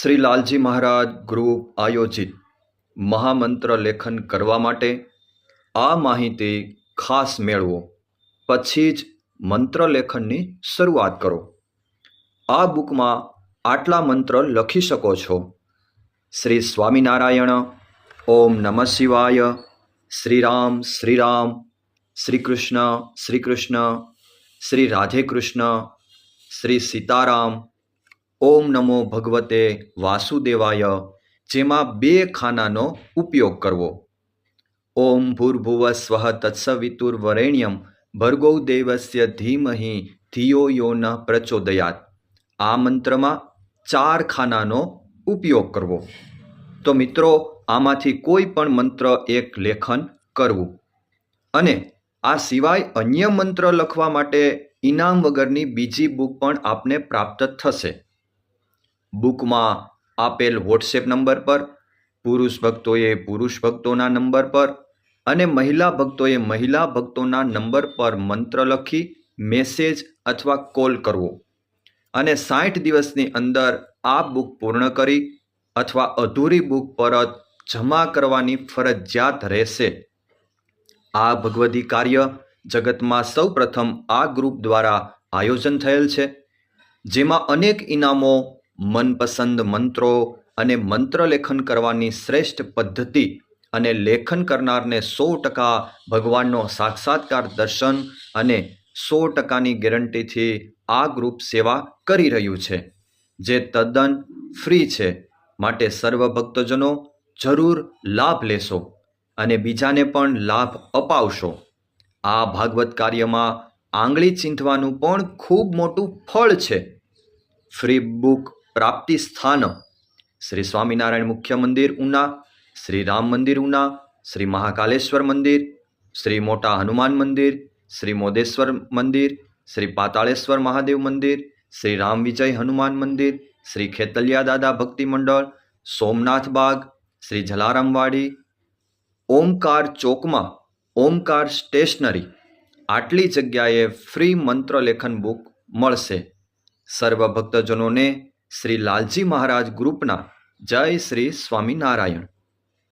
શ્રી લાલજી મહારાજ group આયોજિત મહામંત્ર લેખન કરવા માટે આ માહિતી ખાસ મેળવો. પછી જ મંત્ર લેખનની શરૂઆત કરો. આ બુકમાં આટલા મંત્ર લખી શકો છો. શ્રી સ્વામિનારાયણ, ઓમ નમઃ શિવાય શ્રીરામ શ્રીરામ શ્રી કૃષ્ણ શ્રી કૃષ્ણ, શ્રી રાધે કૃષ્ણ, શ્રી સીતારામ ઓમ નમો ભગવતે વાસુદેવાય, જેમાં બે ખાનાનો ઉપયોગ કરવો. ઓમ ભૂર્ભુવ સ્વ તત્સવિતુર્વરેણ્યમ ભર્ગો દેવસ્ય ધીમહી ધિયો યો ન પ્રચોદયાત. આ મંત્રમાં ચાર ખાનાનો ઉપયોગ કરવો. તો મિત્રો, આમાંથી કોઈ પણ મંત્ર એક લેખન કરવું. અને આ સિવાય અન્ય મંત્ર લખવા માટે ઇનામ વગરની બીજી બુક પણ આપને પ્રાપ્ત થશે. બુકમાં આપેલ વોટ્સએપ નંબર પર, પુરુષ ભક્તોએ પુરુષ ભક્તોના નંબર પર અને મહિલા ભક્તોએ મહિલા ભક્તોના નંબર પર મંત્ર લખી મેસેજ અથવા કોલ કરવો. અને સાઠ દિવસની અંદર આ બુક પૂર્ણ કરી અથવા અધૂરી બુક પરત જમા કરવાની ફરજિયાત રહેશે. આ ભગવદી કાર્ય જગતમાં સૌપ્રથમ આ ગ્રુપ દ્વારા આયોજન થયેલ છે, જેમાં અનેક ઇનામો મનપસંદ મંત્રો અને મંત્રલેખન કરવાની શ્રેષ્ઠ પદ્ધતિ અને લેખન કરનારને સો ટકા ભગવાનનો સાક્ષાત્કાર દર્શન અને સો ટકાની ગેરંટીથી આ ગ્રુપ સેવા કરી રહ્યું છે, જે તદ્દન ફ્રી છે. માટે સર્વ ભક્તજનો જરૂર લાભ લેશો અને બીજાને પણ લાભ અપાવશો. આ ભાગવત કાર્યમાં આંગળી ચીંધવાનું પણ ખૂબ મોટું ફળ છે. ફ્રી બુક પ્રાપ્તિ સ્થાન શ્રી સ્વામિનારાયણ મુખ્ય મંદિર ઉના, શ્રી રામ મંદિર ઉના, શ્રી મહાકાલેશ્વર મંદિર, શ્રી મોટા હનુમાન મંદિર, શ્રી મોદેશ્વર મંદિર, શ્રી પાતાળેશ્વર મહાદેવ મંદિર, શ્રી રામ વિજય હનુમાન મંદિર, શ્રી ખેતલિયા દાદા ભક્તિ મંડળ, સોમનાથ બાગ, શ્રી જલારામવાડી, ઓમકાર ચોકમાં, ઓમકાર સ્ટેશનરી. આટલી જગ્યાએ ફ્રી મંત્ર લેખન બુક મળશે. સર્વ ભક્તજનોને શ્રી લાલજી મહારાજ ગ્રુપના જય શ્રી સ્વામિનારાયણ.